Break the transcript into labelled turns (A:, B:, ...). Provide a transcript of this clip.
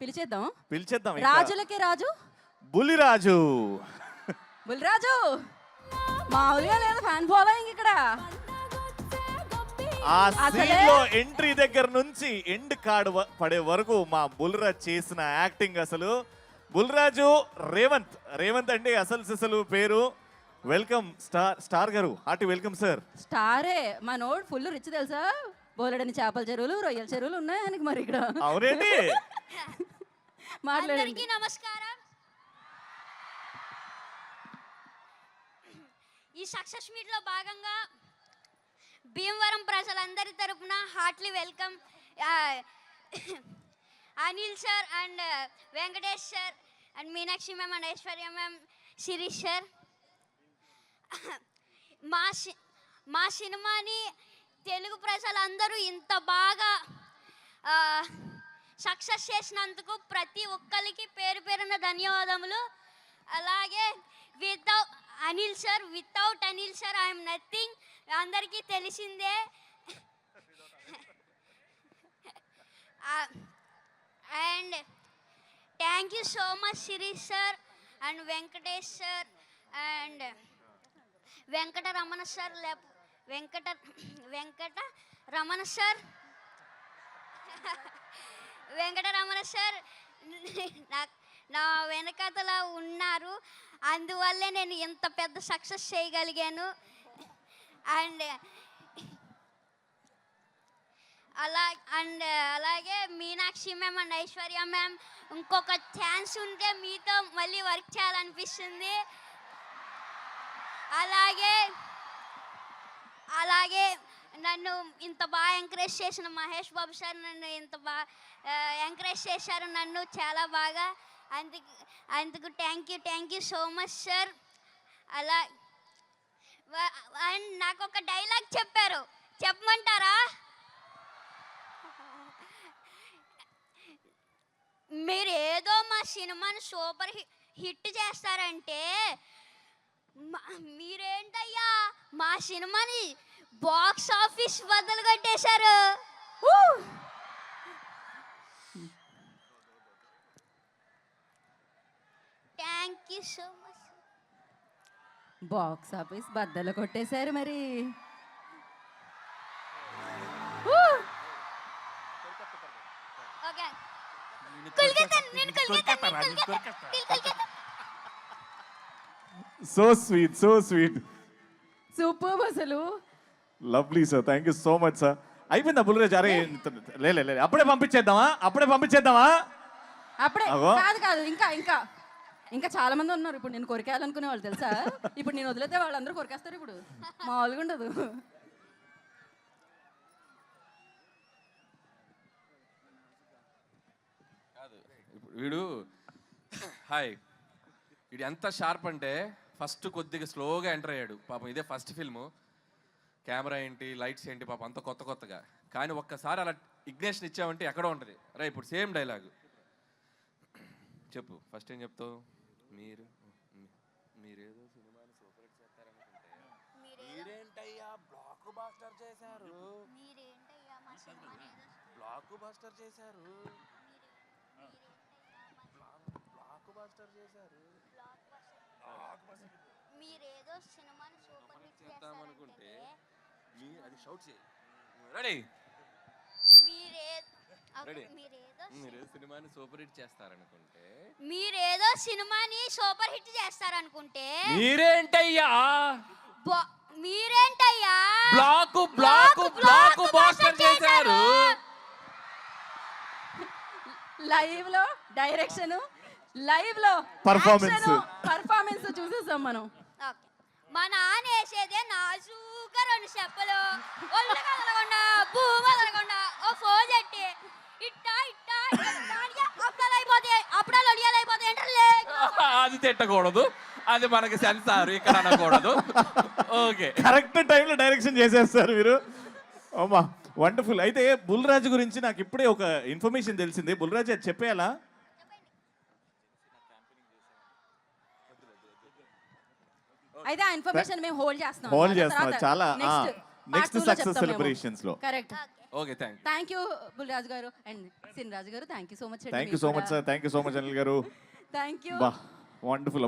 A: పిలిచేద్దాం.
B: పిలిచేద్దాం ఇంకా.
A: రాజులకే రాజు?
B: బుల్లిరాజు
A: బుల్లిరాజు మామూలుగా లేదు ఫ్యాన్ ఫాలోయింగ్ ఇక్కడ?
B: ఆ
A: అసలే-
B: సీన్లో ఎంట్రీ దగ్గర నుంచి ఎండ్ కార్డ్ వ- పడే వరకు మా బుల్రాజ్ చేసిన యాక్టింగ్ అసలు. బుల్రాజు రేవంత్. రేవంత్ అంటే అసలు సిసలు పేరు. వెల్కమ్ స్టార్ స్టార్ గారు. Hearty welcome sir.
A: స్టారే. మా నోడ్ ఫుల్ రిచ్ తెలుసా? బోలెడని చేపల చెరువులు రొయ్యల చెరువులు ఉన్నాయి ఆయనకి మరి ఇక్కడ?
B: అవునండి
A: మాట్లాడండి.
C: అందరికీ నమస్కారం. ఈ సక్సెస్ మీట్లో భాగంగా భీమవరం ప్రజలందరి తరపున heartily welcome Anil sir and Venkatesh sir and Meenakshi ma'am and Aishwarya ma'am Shirish sir. మా సి- మా సినిమాని తెలుగు ప్రజలందరూ ఇంత బాగా సక్సెస్ చేసినందుకు ప్రతి ఒక్కరికి పేరు పేరున ధన్యవాదములు. అలాగే without Anil sir without Anil sir I'm nothing అందరికీ తెలిసిందే. And thank you so much Shirish sir and Venkatesh sir and Venkata Ramana sir లేక వెంకట వెంకట రమణ సార్ వెంకటరమణ సార్ నా నా ఉన్నారు. అందువల్లే నేను ఇంత పెద్ద సక్సెస్ చేయగలిగాను. అండ్ అలా అండ్ అలాగే Meenakshi ma'am and Aishwarya ma'am ఇంకొక ఛాన్స్ ఉంటే మీతో మళ్ళీ వర్క్ చేయాలనిపిస్తుంది. అలాగే అలాగే నన్ను ఇంత బాగా ఎంకరేజ్ చేసిన మహేష్ బాబు సార్ నన్ను ఇంత బాగా ఎంకరేజ్ చేశారు నన్ను చాలా బాగా. అందుకు అందుకు thank you thank you so much sir అలా అండ్ నాకు ఒక డైలాగ్ చెప్పారు. చెప్పమంటారా? మీరు ఏదో మా సినిమాని సూపర్ హిట్ చేస్తారంటే మా- మీరేంటయ్యా? మా సినిమాని బాక్స్ ఆఫీస్ బద్దలు కొట్టేశారు. Thank you so much
A: box office బద్దలు కొట్టేశారు మరి.
C: Okay
B: so sweet so sweet
A: super అసలు
B: lovely sir thank you so much sir అయిపోయిందా బుల్రాజ్ అరే ఇంత- లే లే, లే అప్పుడే పంపించేద్దామా? అప్పుడే పంపించేద్దామా?
A: అప్పుడే
B: అగో.
A: కాదు కాదు. ఇంకా ఇంకా. ఇంకా చాలా మంది ఉన్నారు. ఇప్పుడు నేను కొరికేయాలనుకునే వాళ్ళు తెలుసా? ఇప్పుడు నేను వదిలేతే వాళ్ళందరూ కొరికేస్తారు ఇప్పుడు. మామూలుగా ఉండదు.
D: ఇప్పుడు వీడు హాయ్. వీడు ఎంత షార్ప్ అంటే ఫస్ట్ కొద్దిగా స్లోగా ఎంటర్ అయ్యాడు. పాపం ఇదే ఫస్ట్ ఫిల్ము. కెమెరా ఏంటి లైట్స్ ఏంటి పాపం అంత కొత్త కొత్తగా. కానీ ఒక్కసారి అలా ఇగ్నేషన్ ఇచ్చామంటే ఎక్కడో ఉంటుంది. రా ఇప్పుడు సేమ్ డైలాగ్. చెప్పు ఫస్ట్ ఏం చెప్తావు? మీరు మీరేదో సినిమాని సూపర్ హిట్ చేస్తారనుకుంటే. మీరేంటయ్యా బ్లాక్ బాస్టర్ చేశారు? బ్లాక్ బాస్టర్ చేశారు బ్లాక్ బాస్టర్ చేశారు?
C: మీరేదో సినిమాని సూపర్ హిట్ చేస్తారనుకుంటే
D: మీ అది షౌట్ చేయి. రెడీ
C: మీరే? మీరేదో
D: మీరు సినిమాని సూపర్ హిట్ చేస్తారనుకుంటే.
C: మీరేదో సినిమాని సూపర్ హిట్ చేస్తారనుకుంటే.
D: మీరేంటయ్యా?
C: బా- మీరేంటయ్యా?
D: బ్లాక్ బ్లాక్ బ్లాక్ బాస్టర్ చేశారు.
A: లైవ్లో డైరెక్షన్ లైవ్లో
B: Performance.
A: పర్ఫార్మెన్స్ చూసేసాం మనం.
C: ఓకే. మా నాన్న వేసేదే నాజూగా రెండు చెప్పలు. ఒళ్ళు కదలకుండా భూమి కదలకుండా ఓ ఫోన్ చెట్టి ఇట్టా ఇట్టా అప్పుడాలు అయిపోతాయి అప్పుడాలు ఒడియాలు అయిపోతాయి అంటే
D: అది తిట్టకూడదు. అది మనకి సెన్సార్ ఇక్కడ అనకూడదు. ఓకే.
B: కరెక్ట్ టైంలో డైరెక్షన్ చేసేస్తారు మీరు. అమ్మా వండర్ఫుల్. అయితే బుల్రాజు గురించి నాకు ఇప్పుడే ఒక ఇన్ఫర్మేషన్ తెలిసింది. బుల్రాజు అది చెప్పేయాలా?
A: అయితే ఆ ఇన్ఫర్మేషన్ మేము హోల్డ్ చేస్తున్నాం.
B: హోల్డ్ చేస్తున్నారు చాలా
A: next
B: next success సెలబ్రేషన్స్లో
A: correct
D: okay thank
A: thank you Bulraju గారు అండ్ సిన్ రాజు గారు thank you so much
B: thank you so much sir thank you so much Anil గారు.
A: Thank you
B: wonderful